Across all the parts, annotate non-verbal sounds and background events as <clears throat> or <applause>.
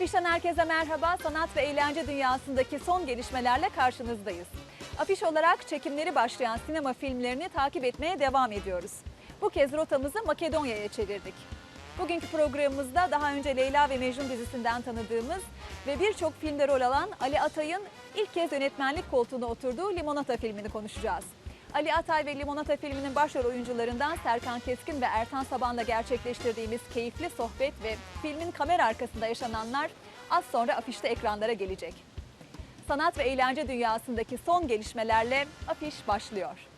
Afişten herkese merhaba. Sanat ve eğlence dünyasındaki son gelişmelerle karşınızdayız. Afiş olarak çekimleri başlayan sinema filmlerini takip etmeye devam ediyoruz. Bu kez rotamızı Makedonya'ya çevirdik. Bugünkü programımızda daha önce Leyla ve Mecnun dizisinden tanıdığımız ve birçok filmde rol alan Ali Atay'ın ilk kez yönetmenlik koltuğuna oturduğu Limonata filmini konuşacağız. Ali Atay ve Limonata filminin başrol oyuncularından Serkan Keskin ve Ertan Saban'la gerçekleştirdiğimiz keyifli sohbet ve filmin kamera arkasında yaşananlar az sonra afişte ekranlara gelecek. Sanat ve eğlence dünyasındaki son gelişmelerle afiş başlıyor.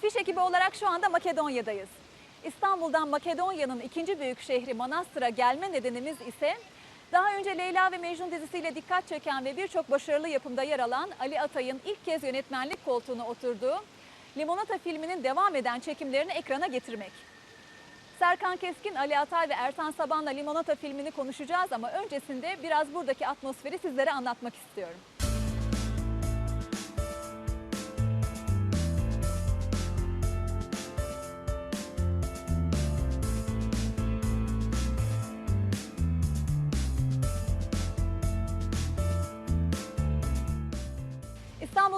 Afiş ekibi olarak şu anda Makedonya'dayız. İstanbul'dan Makedonya'nın ikinci büyük şehri Manastır'a gelme nedenimiz ise daha önce Leyla ve Mecnun dizisiyle dikkat çeken ve birçok başarılı yapımda yer alan Ali Atay'ın ilk kez yönetmenlik koltuğuna oturduğu Limonata filminin devam eden çekimlerini ekrana getirmek. Serkan Keskin, Ali Atay ve Ertan Saban'la Limonata filmini konuşacağız ama öncesinde biraz buradaki atmosferi sizlere anlatmak istiyorum.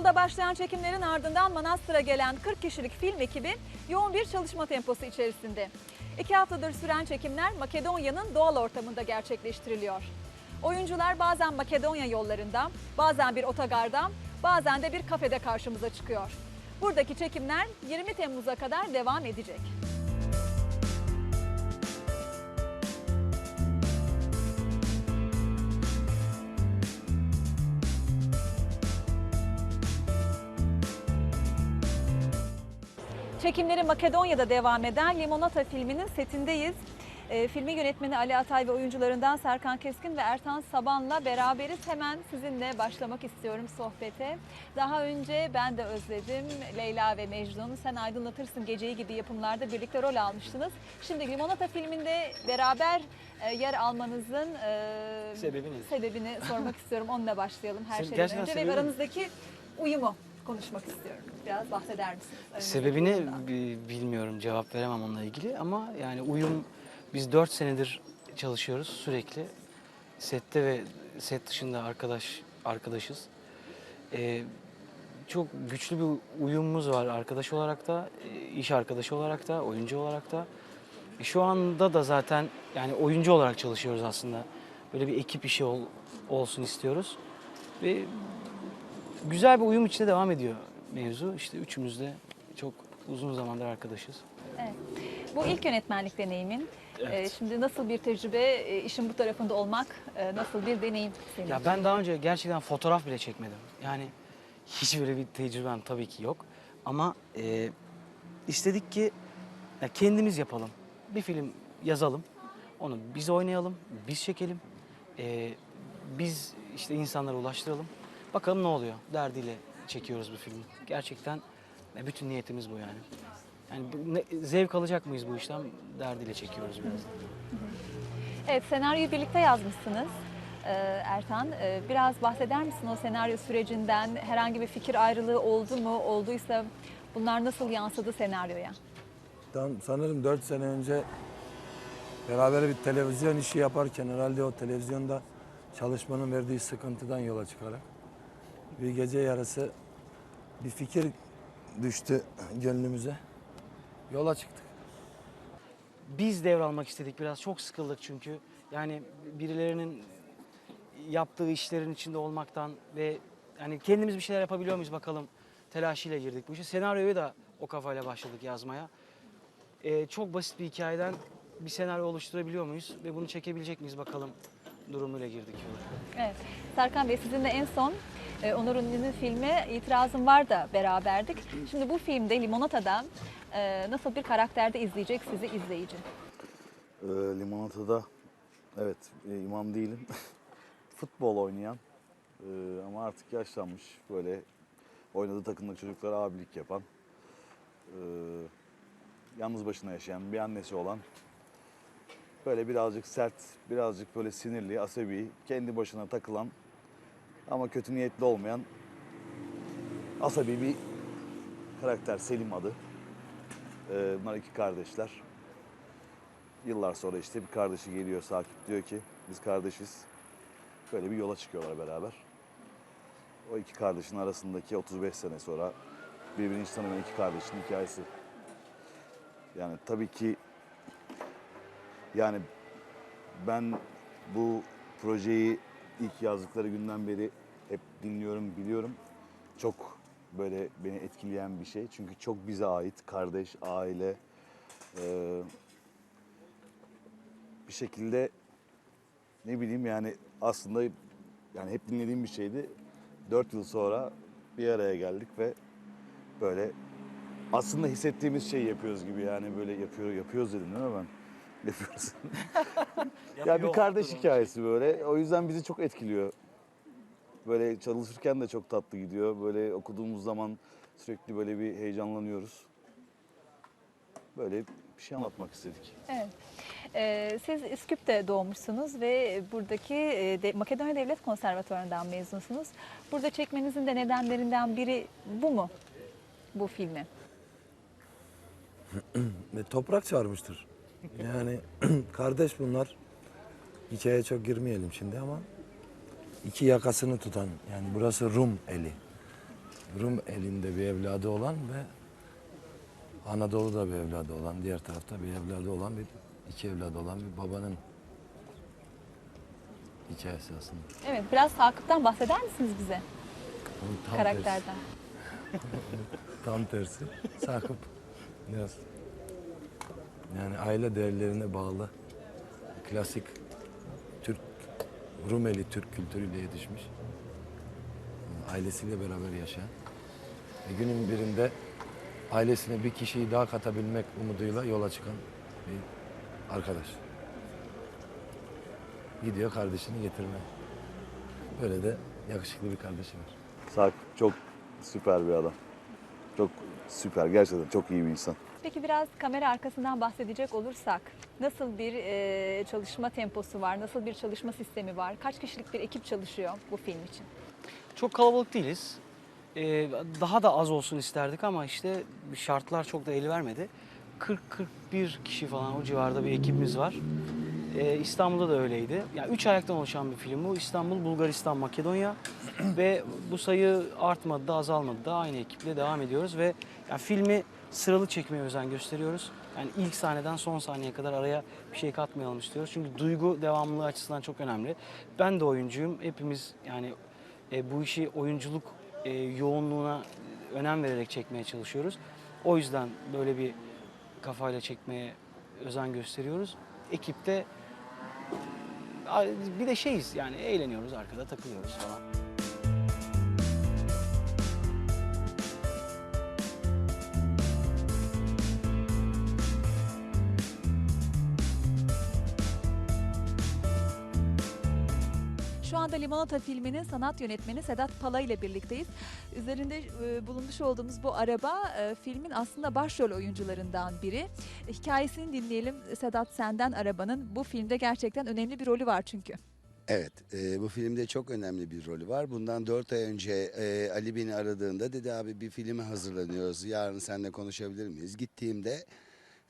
İstanbul'da başlayan çekimlerin ardından Manastır'a gelen 40 kişilik film ekibi yoğun bir çalışma temposu içerisinde. İki haftadır süren çekimler Makedonya'nın doğal ortamında gerçekleştiriliyor. Oyuncular bazen Makedonya yollarında, bazen bir otogarda, bazen de bir kafede karşımıza çıkıyor. Buradaki çekimler 20 Temmuz'a kadar devam edecek. Çekimleri Makedonya'da devam eden Limonata filminin setindeyiz. E, filmin yönetmeni Ali Atay ve oyuncularından Serkan Keskin ve Ertan Saban'la beraberiz. Hemen sizinle başlamak istiyorum sohbete. Daha önce ben de özledim Leyla ve Mecnun. Sen aydınlatırsın geceyi gibi yapımlarda birlikte rol almıştınız. Şimdi Limonata filminde beraber e, yer almanızın e, Sebebi nedir? sebebini sormak <laughs> istiyorum. Onunla başlayalım her Se- şeyden önce ve aranızdaki uyumu konuşmak istiyorum. Biraz bahseder misiniz? aranızdaki Sebebini bilmiyorum, cevap veremem onunla ilgili ama yani uyum biz 4 senedir çalışıyoruz sürekli. Sette ve set dışında arkadaş arkadaşız. Ee, çok güçlü bir uyumumuz var arkadaş olarak da, e, iş arkadaşı olarak da, oyuncu olarak da. E, Şu anda da zaten yani oyuncu olarak çalışıyoruz aslında. Böyle bir ekip işi ol- olsun istiyoruz. Ve güzel bir uyum içinde devam ediyor mevzu. İşte üçümüz de çok uzun zamandır arkadaşız. Evet. Bu ilk yönetmenlik deneyimin. Evet. Ee, Şimdi nasıl bir tecrübe, e, işin bu tarafında olmak e, nasıl bir deneyim senin Ya ben daha önce gerçekten fotoğraf bile çekmedim. Yani hiç böyle bir tecrübem tabii ki yok. Ama e, istedik ki ya kendimiz yapalım. Bir film yazalım. Onu biz oynayalım, biz çekelim. E, biz işte insanlara ulaştıralım. Bakalım ne oluyor derdiyle çekiyoruz bu filmi. Gerçekten e, bütün niyetimiz bu yani. Yani ne- zevk alacak mıyız bu işten derdiyle çekiyoruz biraz. Evet, senaryoyu birlikte yazmışsınız. Ee, Ertan, Ee, biraz bahseder misin o senaryo sürecinden? Herhangi bir fikir ayrılığı oldu mu? Olduysa bunlar nasıl yansıdı senaryoya? Tam sanırım 4 sene önce beraber bir televizyon işi yaparken herhalde o televizyonda çalışmanın verdiği sıkıntıdan yola çıkarak bir gece yarısı bir fikir düştü gönlümüze. Yola çıktık. biz devralmak istedik biraz. Çok sıkıldık çünkü. Yani birilerinin yaptığı işlerin içinde olmaktan ve yani kendimiz bir şeyler yapabiliyor muyuz bakalım telaşıyla girdik bu işe. Senaryoyu da o kafayla başladık yazmaya. Ee, çok basit bir hikayeden bir senaryo oluşturabiliyor muyuz ve bunu çekebilecek miyiz bakalım durumuyla girdik yola. Evet. Serkan Bey sizinle en son e, Onur Ünlü'nün filmi İtirazım Var da beraberdik. Şimdi bu filmde Limonata'da e, nasıl bir karakterde izleyecek sizi izleyici? Ee, Limonata'da evet e, imam değilim. <laughs> Futbol oynayan e, ama artık yaşlanmış böyle oynadığı takımdaki çocuklara abilik yapan e, yalnız başına yaşayan bir annesi olan böyle birazcık sert, birazcık böyle sinirli, asabi, kendi başına takılan ama kötü niyetli olmayan asabi bir karakter Selim adı. E, bunlar iki kardeşler. Yıllar sonra işte bir kardeşi geliyor Sakip diyor ki biz kardeşiz. Böyle bir yola çıkıyorlar beraber. O iki kardeşin arasındaki 35 sene sonra birbirini hiç tanımayan iki kardeşin hikayesi. Yani tabii ki yani ben bu projeyi ilk yazdıkları günden beri dinliyorum, biliyorum. Çok böyle beni etkileyen bir şey. Çünkü çok bize ait kardeş, aile, eee bir şekilde ne bileyim yani aslında yani hep dinlediğim bir şeydi. Dört yıl sonra bir araya geldik ve böyle aslında hissettiğimiz şeyi yapıyoruz gibi yani böyle yapıyor yapıyoruz dedim değil mi ben? Yapıyoruz. <laughs> ya bir kardeş hikayesi böyle. O yüzden bizi çok etkiliyor. Böyle çalışırken de çok tatlı gidiyor. Böyle okuduğumuz zaman sürekli böyle bir heyecanlanıyoruz. Böyle bir şey anlatmak istedik. Evet. E, siz Üsküp'te doğmuşsunuz ve buradaki e, de, Makedonya Devlet Konservatuvarı'ndan mezunsunuz. Burada çekmenizin de nedenlerinden biri bu mu? Bu filmi. <clears throat> Toprak çağırmıştır. Yani <clears throat> kardeş bunlar. Hikayeye çok girmeyelim şimdi ama iki yakasını tutan yani burası Rum eli. Rum elinde bir evladı olan ve Anadolu'da bir evladı olan, diğer tarafta bir evladı olan bir iki evladı olan bir babanın hikayesi aslında. Evet, biraz Sakıp'tan bahseder misiniz bize? Onun tam karakterden. Tersi, <laughs> tam tersi. Sakıp biraz yani aile değerlerine bağlı klasik Rumeli Türk kültürüyle yetişmiş. Ailesiyle beraber yaşayan. ve günün birinde ailesine bir kişiyi daha katabilmek umuduyla yola çıkan bir arkadaş. Gidiyor kardeşini getirmeye. Böyle de yakışıklı bir kardeşi var. Sakıp çok süper bir adam. Çok süper, gerçekten çok iyi bir insan. Peki biraz kamera arkasından bahsedecek olursak nasıl bir e, çalışma temposu var, nasıl bir çalışma sistemi var, kaç kişilik bir ekip çalışıyor bu film için? Çok kalabalık değiliz. Ee, daha da az olsun isterdik ama işte şartlar çok da el vermedi. 40-41 kişi falan o civarda bir ekibimiz var. Ee, İstanbul'da da öyleydi. Yani üç ayaktan oluşan bir film bu. İstanbul, Bulgaristan, Makedonya ve bu sayı artmadı da azalmadı da aynı ekiple devam ediyoruz ve yani filmi sıralı çekmeye özen gösteriyoruz. Yani ilk sahneden son sahneye kadar araya bir şey katmayalım istiyoruz. Çünkü duygu devamlılığı açısından çok önemli. Ben de oyuncuyum. Hepimiz yani e, bu işi oyunculuk e, yoğunluğuna önem vererek çekmeye çalışıyoruz. O yüzden böyle bir kafayla çekmeye özen gösteriyoruz. Ekipte bir de şeyiz yani eğleniyoruz arkada takılıyoruz falan. Şu anda Limonata filminin sanat yönetmeni Sedat Pala ile birlikteyiz. Üzerinde e, bulunmuş olduğumuz bu araba e, filmin aslında başrol oyuncularından biri. Hikayesini dinleyelim Sedat senden arabanın. Bu filmde gerçekten önemli bir rolü var çünkü. Evet, e, bu filmde çok önemli bir rolü var. Bundan dört ay önce e, Ali beni aradığında dedi abi bir filme hazırlanıyoruz. Yarın seninle konuşabilir miyiz? Gittiğimde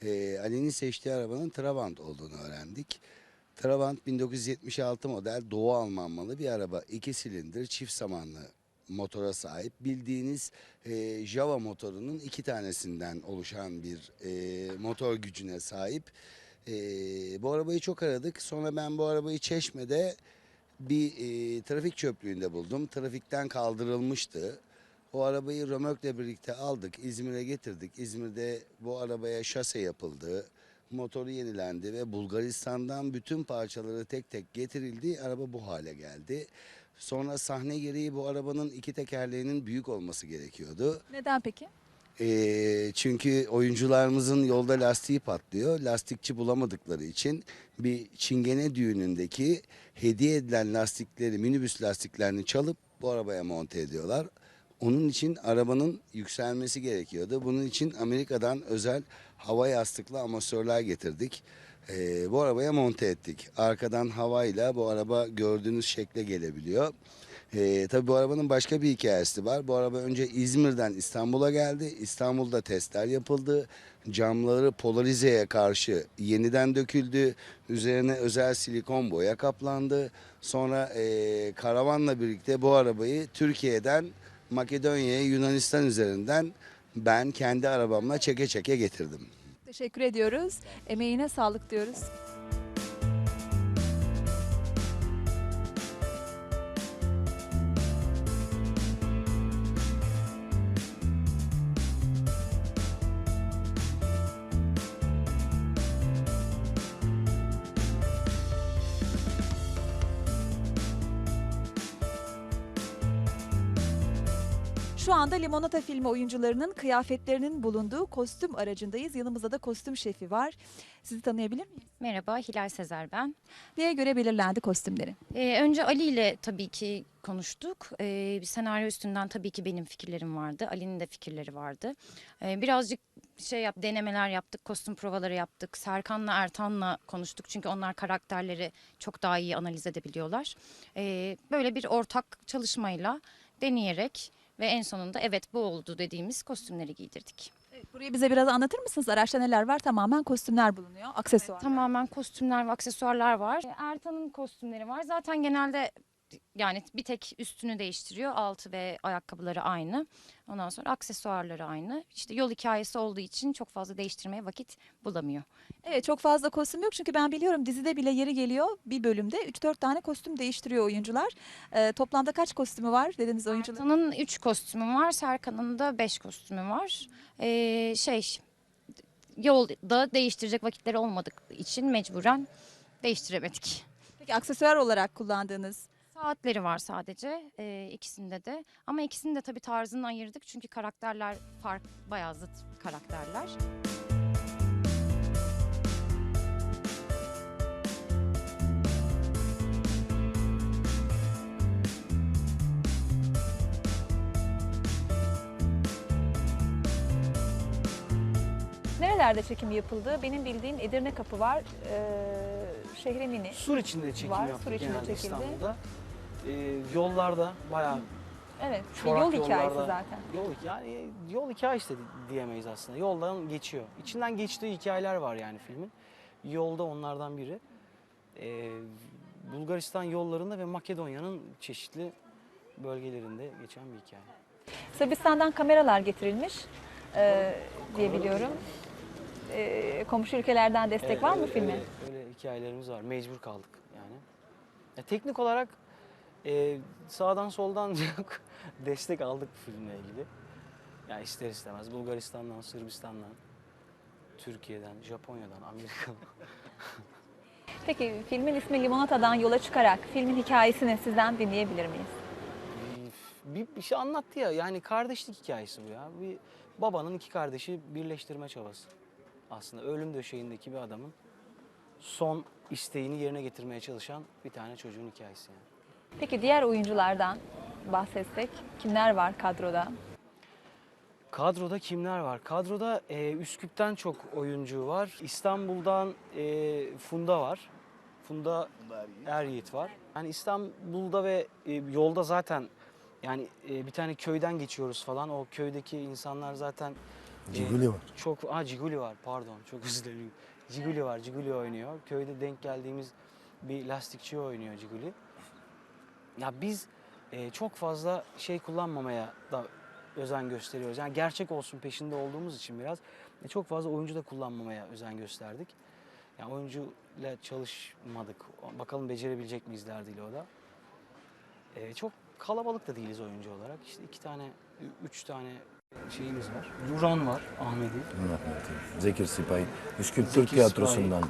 e, Ali'nin seçtiği arabanın Trabant olduğunu öğrendik. Trabant 1976 model Doğu Alman malı bir araba. İki silindir, çift samanlı motora sahip. Bildiğiniz e, Java motorunun iki tanesinden oluşan bir e, motor gücüne sahip. E, bu arabayı çok aradık. Sonra ben bu arabayı Çeşme'de bir e, trafik çöplüğünde buldum. Trafikten kaldırılmıştı. O arabayı römorkle birlikte aldık, İzmir'e getirdik. İzmir'de bu arabaya şase yapıldı, motoru yenilendi ve Bulgaristan'dan bütün parçaları tek tek getirildi. Araba bu hale geldi. Sonra sahne gereği bu arabanın iki tekerleğinin büyük olması gerekiyordu. Neden peki? Ee, çünkü oyuncularımızın yolda lastiği patlıyor. Lastikçi bulamadıkları için bir çingene düğünündeki hediye edilen lastikleri, minibüs lastiklerini çalıp bu arabaya monte ediyorlar. Onun için arabanın yükselmesi gerekiyordu. Bunun için Amerika'dan özel hava yastıklı amasörler getirdik. Ee, bu arabaya monte ettik. Arkadan havayla bu araba gördüğünüz şekle gelebiliyor. Ee, tabii bu arabanın başka bir hikayesi var. Bu araba önce İzmir'den İstanbul'a geldi. İstanbul'da testler yapıldı. Camları polarizeye karşı yeniden döküldü. Üzerine özel silikon boya kaplandı. Sonra ee, karavanla birlikte bu arabayı Türkiye'den Makedonya'ya Yunanistan üzerinden ben kendi arabamla çeke çeke getirdim. Teşekkür ediyoruz. Emeğine sağlık diyoruz. Şu anda Limonata filmi oyuncularının kıyafetlerinin bulunduğu kostüm aracındayız. Yanımızda da kostüm şefi var. Sizi tanıyabilir miyim? Merhaba, Hilal Sezer ben. Neye göre belirlendi kostümleri? Ee, önce Ali ile tabii ki konuştuk. Ee, bir senaryo üstünden tabii ki benim fikirlerim vardı. Ali'nin de fikirleri vardı. Ee, birazcık şey yap, denemeler yaptık, kostüm provaları yaptık. Serkan'la Ertan'la konuştuk çünkü onlar karakterleri çok daha iyi analiz edebiliyorlar. Ee, böyle bir ortak çalışmayla deneyerek ve en sonunda evet bu oldu dediğimiz kostümleri giydirdik. Evet, burayı bize biraz anlatır mısınız? Araçta neler var? Tamamen kostümler bulunuyor, aksesuar. Tamamen kostümler ve aksesuarlar var. E, Ertan'ın kostümleri var. Zaten genelde yani bir tek üstünü değiştiriyor. Altı ve ayakkabıları aynı. Ondan sonra aksesuarları aynı. İşte yol hikayesi olduğu için çok fazla değiştirmeye vakit bulamıyor. Evet çok fazla kostüm yok çünkü ben biliyorum dizide bile yeri geliyor bir bölümde 3-4 tane kostüm değiştiriyor oyuncular. Ee, toplamda kaç kostümü var dediniz oyuncular? Ertan'ın üç kostümü var. Serkan'ın da beş kostümü var. Ee, şey yolda değiştirecek vakitleri olmadık için mecburen değiştiremedik. Peki aksesuar olarak kullandığınız Saatleri var sadece e, ikisinde de. Ama ikisini de tabii tarzını ayırdık çünkü karakterler fark bayağı zıt karakterler. nerelerde çekim yapıldı? Benim bildiğim Edirne Kapı var, ee, Şehrimini. Sur içinde çekim Var, yaptık Sur içinde genelde çekildi. İstanbul'da. Ee, yollarda bayağı Evet, bir çorak yol hikayesi yollarda- zaten. Yol yani yol hikayesi de diyemeyiz aslında. Yoldan geçiyor. İçinden geçtiği hikayeler var yani filmin. Yolda onlardan biri. Ee, Bulgaristan yollarında ve Makedonya'nın çeşitli bölgelerinde geçen bir hikaye. Sırbistan'dan kameralar getirilmiş ee, diye biliyorum. Ee, komşu ülkelerden destek Evet, var mı öyle- filme? Öyle, öyle hikayelerimiz var. Mecbur kaldık yani. Ya, teknik olarak e, sağdan soldan <laughs> çok destek aldık bu filmle ilgili. Yani ister istemez Bulgaristan'dan, Sırbistan'dan, Türkiye'den, Japonya'dan, Amerika'dan. <laughs> Peki filmin ismi Limonata'dan yola çıkarak filmin hikayesini sizden dinleyebilir miyiz? bir, bir şey anlattı ya yani kardeşlik hikayesi bu ya. Bir babanın iki kardeşi birleştirme çabası. Aslında ölüm döşeğindeki bir adamın son isteğini yerine getirmeye çalışan bir tane çocuğun hikayesi yani. Peki diğer oyunculardan bahsetsek kimler var kadroda? Kadroda kimler var? Kadroda e, Üsküp'ten çok oyuncu var. İstanbul'dan e, Funda var. Funda Eryiğit var. Yani İstanbul'da ve e, yolda zaten yani e, bir tane köyden geçiyoruz falan. O köydeki insanlar zaten e, Ciguli var. çok ha Ciguli var pardon çok özür dilerim. Ciguli var Ciguli oynuyor. Köyde denk geldiğimiz bir lastikçi oynuyor Ciguli. Ya biz e, çok fazla şey kullanmamaya da özen gösteriyoruz. Yani gerçek olsun peşinde olduğumuz için biraz e, çok fazla oyuncu da kullanmamaya özen gösterdik. Yani oyuncuyla çalışmadık. Bakalım becerebilecek miyiz derdiyle o da. Ee, çok kalabalık da değiliz oyuncu olarak. İşte iki tane, üç tane şeyimiz var. Duran var, Ahmet'i. Zekir Sipahi. Üsküp Türk. Tiyatrosu'ndan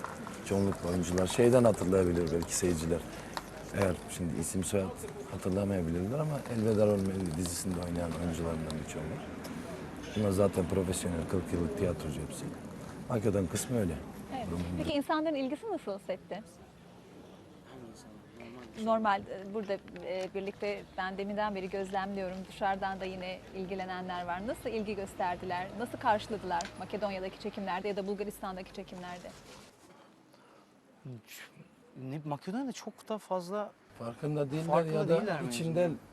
çoğunlukla oyuncular. Şeyden hatırlayabilir belki seyirciler. Eğer şimdi isim soyad hatırlamayabilirler ama Elveda Ölmeli dizisinde oynayan oyuncularından birçoğu var. Bunlar zaten profesyonel 40 yıllık tiyatrocu hepsi. Hakikaten kısmı öyle. Evet. Peki insanların ilgisi nasıl sette? Normal e, burada e, birlikte ben deminden beri gözlemliyorum. Dışarıdan da yine ilgilenenler var. Nasıl ilgi gösterdiler? Nasıl karşıladılar Makedonya'daki çekimlerde ya da Bulgaristan'daki çekimlerde? Ne, Makedonya'da çok da fazla Farkında değiller Farkında ya da değiller mi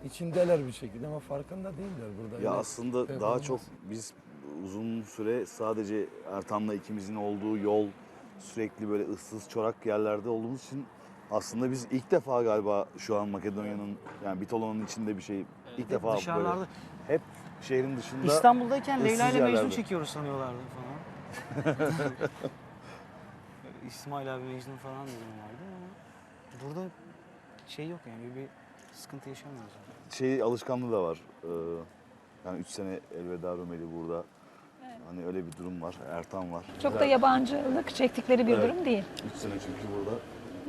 içindeler bir şekilde ama farkında değiller burada. Ya Öyle aslında daha performans. çok biz uzun süre sadece Ertan'la ikimizin olduğu yol sürekli böyle ıssız çorak yerlerde olduğumuz için aslında biz ilk defa galiba şu an Makedonya'nın yani Bitolo'nun içinde bir şey ilk defa böyle dışarılarda hep şehrin dışında İstanbul'dayken Leyla ile Mecnun yerlerde. çekiyoruz sanıyorlardı falan. <laughs> İsmail abi Mecnun falan dedim vardı burada şey yok yani bir sıkıntı yaşamıyoruz. Yani. şey alışkanlığı da var. Ee, yani 3 sene Elveda Rumeli burada. Hani öyle bir durum var. Ertan var. Çok da yabancılık çektikleri bir Evet. durum değil. 3 sene çünkü burada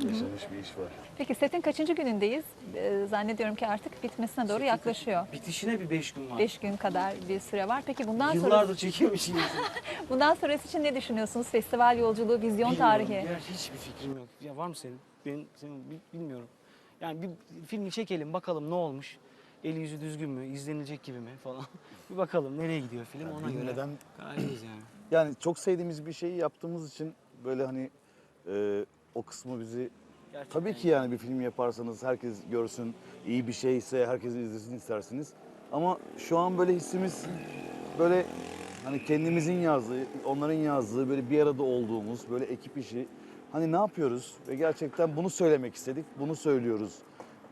yaşanmış bir iş var. Peki setin kaçıncı günündeyiz? Ee, zannediyorum ki artık bitmesine doğru yaklaşıyor. Bitişine bir beş gün var. 5 gün kadar bir süre var. Peki bundan sonra Yıllardır çekiyormuşum. <laughs> bundan sonrası için ne düşünüyorsunuz? Festival yolculuğu, vizyon tarihi. Ya hiçbir fikrim yok. Ya var mı senin? Benim, senin bi- bilmiyorum. Yani bir filmi çekelim bakalım ne olmuş. Eli yüzü düzgün mü? izlenilecek gibi mi falan. <laughs> bir bakalım nereye gidiyor film ona göre. Neden Kararlıyız yani. <clears throat> Yani çok sevdiğimiz bir şeyi yaptığımız için böyle hani e, o kısmı bizi Gerçekten tabii ki yani bir film yaparsanız herkes görsün iyi bir şeyse herkes izlesin istersiniz. Ama şu an böyle hissimiz böyle hani kendimizin yazdığı, onların yazdığı böyle bir arada olduğumuz böyle ekip işi. Hani ne yapıyoruz ve gerçekten bunu söylemek istedik, bunu söylüyoruz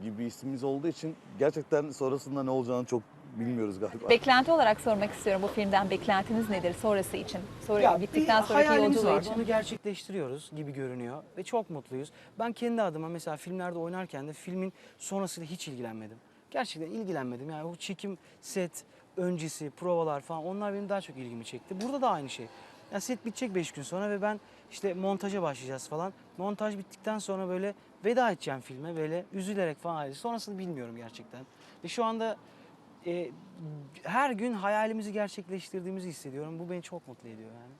gibi bir hissimiz olduğu için gerçekten sonrasında ne olacağını çok bilmiyoruz galiba. Beklenti olarak sormak istiyorum bu filmden. Beklentiniz nedir sonrası için? Sonra Ya bittikten bir sonraki yolculuğu vardı, için. Onu gerçekleştiriyoruz gibi görünüyor ve çok mutluyuz. Ben kendi adıma mesela filmlerde oynarken de filmin sonrasıyla hiç ilgilenmedim. Gerçekten ilgilenmedim. Yani o çekim, set, öncesi, provalar falan onlar benim daha çok ilgimi çekti. Burada da aynı şey. Ya set bitecek 5 gün sonra ve ben işte montaja başlayacağız falan. Montaj bittikten sonra böyle veda edeceğim filme böyle üzülerek falan. Sonrasını bilmiyorum gerçekten. Ve şu anda e, her gün hayalimizi gerçekleştirdiğimizi hissediyorum. Bu beni çok mutlu ediyor yani.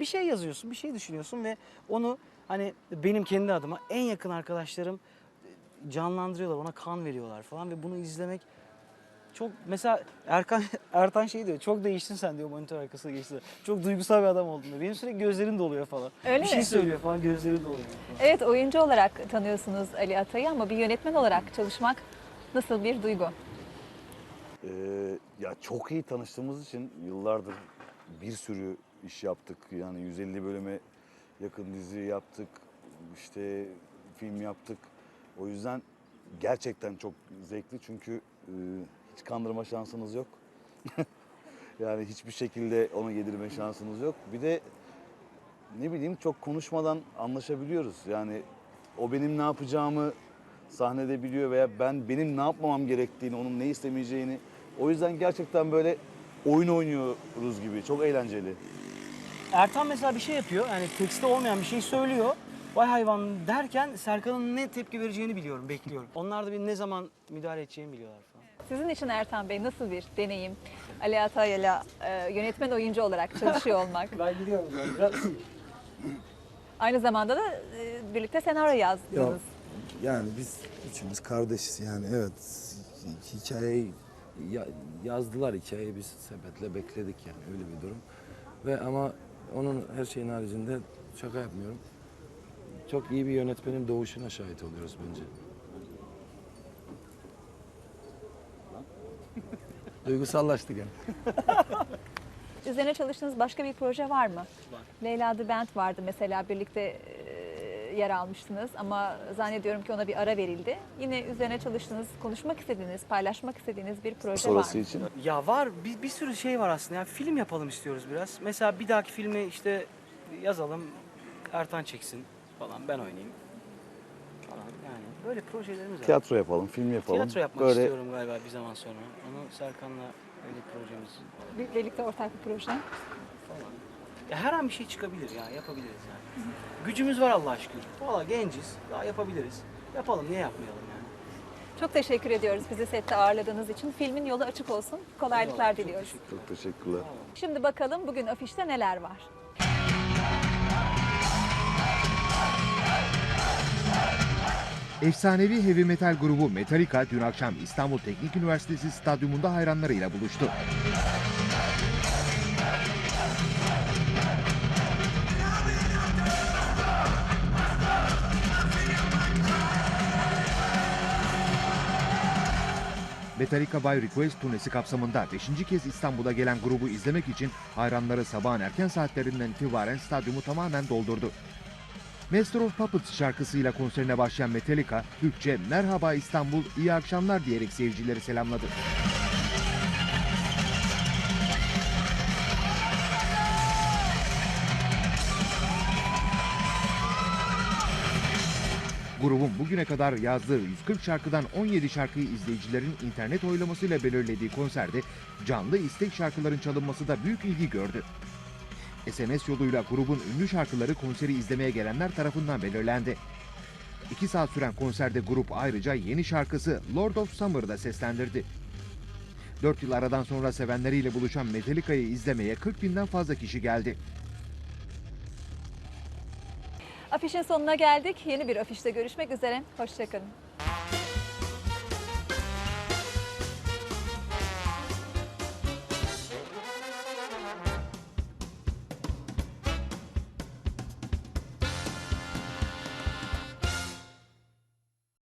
Bir şey yazıyorsun, bir şey düşünüyorsun ve onu hani benim kendi adıma en yakın arkadaşlarım e, canlandırıyorlar, ona kan veriyorlar falan ve bunu izlemek çok mesela Erkan <laughs> Ertan şey diyor. Çok değiştin sen diyor monitör arkasına geçti. Çok duygusal bir adam oldun diyor. Benim sürekli gözlerim doluyor falan. Öyle bir şey mi? söylüyor falan gözleri doluyor. Falan. Evet oyuncu olarak tanıyorsunuz Ali Atay'ı ama bir yönetmen olarak çalışmak nasıl bir duygu? Ee, ya çok iyi tanıştığımız için yıllardır bir sürü iş yaptık. Yani 150 bölüme yakın dizi yaptık. işte film yaptık. O yüzden gerçekten çok zevkli çünkü e, hiç kandırma şansınız yok. <laughs> yani hiçbir şekilde onu yedirme şansınız yok. Bir de ne bileyim çok konuşmadan anlaşabiliyoruz. Yani o benim ne yapacağımı sahnede biliyor veya ben benim ne yapmamam gerektiğini, onun ne istemeyeceğini. O yüzden gerçekten böyle oyun oynuyoruz gibi. Çok eğlenceli. Ertan mesela bir şey yapıyor. Yani tekste olmayan bir şey söylüyor. Vay hayvan derken Serkan'ın ne tepki vereceğini biliyorum, bekliyorum. Onlar da benim ne zaman müdahale edeceğimi biliyorlar falan. Sizin için Ertan Bey nasıl bir deneyim? Ali Atay'la e, yönetmen oyuncu olarak çalışıyor olmak. <laughs> Ben gidiyorum biraz. Aynı zamanda da e, birlikte senaryo yazdınız. Yok. Yani biz üçümüz kardeşiz yani evet hikayeyi ya- yazdılar hikayeyi biz sepetle bekledik yani öyle bir durum. Ve ama onun her şeyin haricinde şaka yapmıyorum. Çok iyi bir yönetmenin doğuşuna şahit oluyoruz bence. Duygusallaştı gene. <laughs> Üzerine çalıştığınız başka bir proje var mı? Var. Leyla The Band vardı mesela birlikte e, yer almıştınız ama zannediyorum ki ona bir ara verildi. Yine üzerine çalıştığınız, konuşmak istediğiniz, paylaşmak istediğiniz bir proje Sonrası var mı? için. Ya var bir, bir sürü şey var aslında. Ya film yapalım istiyoruz biraz. Mesela bir dahaki filmi işte yazalım, Ertan çeksin falan ben oynayayım falan yani böyle projelerimiz var. Tiyatro yapalım, film yapalım. Tiyatro yapmak Böyle istiyorum galiba bir zaman sonra. Onu Serkan'la öyle bir projemiz Bir- Birlikte ortak bir proje. falan. Ya her an bir şey çıkabilir ya yapabiliriz yani. Gücümüz var Allah şükür. Valla genciz daha yapabiliriz. Yapalım niye yapmayalım yani. Çok teşekkür ediyoruz bizi sette ağırladığınız için. Filmin yolu açık olsun. Kolaylıklar Eyvallah, çok diliyoruz. teşekkür çok teşekkürler. Şimdi bakalım bugün afişte neler var. Efsanevi heavy metal grubu Metallica dün akşam İstanbul Teknik Üniversitesi stadyumunda hayranlarıyla buluştu. Metallica by Request turnesi kapsamında 5. kez İstanbul'a gelen grubu izlemek için hayranları sabahın erken saatlerinden itibaren stadyumu tamamen doldurdu. Master of Puppets şarkısıyla konserine başlayan Metallica, Türkçe Merhaba İstanbul, iyi akşamlar diyerek seyircileri selamladı. Grubun bugüne kadar yazdığı 140 şarkıdan 17 şarkıyı izleyicilerin internet oylamasıyla belirlediği konserde canlı istek şarkıların çalınması da büyük ilgi gördü. SMS yoluyla grubun ünlü şarkıları konseri izlemeye gelenler tarafından belirlendi. 2 saat süren konserde grup ayrıca yeni şarkısı Lord of Summer'da seslendirdi. 4 yıl aradan sonra sevenleriyle buluşan Metallica'yı izlemeye 40 binden fazla kişi geldi. Afişin sonuna geldik. Yeni bir afişte görüşmek üzere. Hoşçakalın.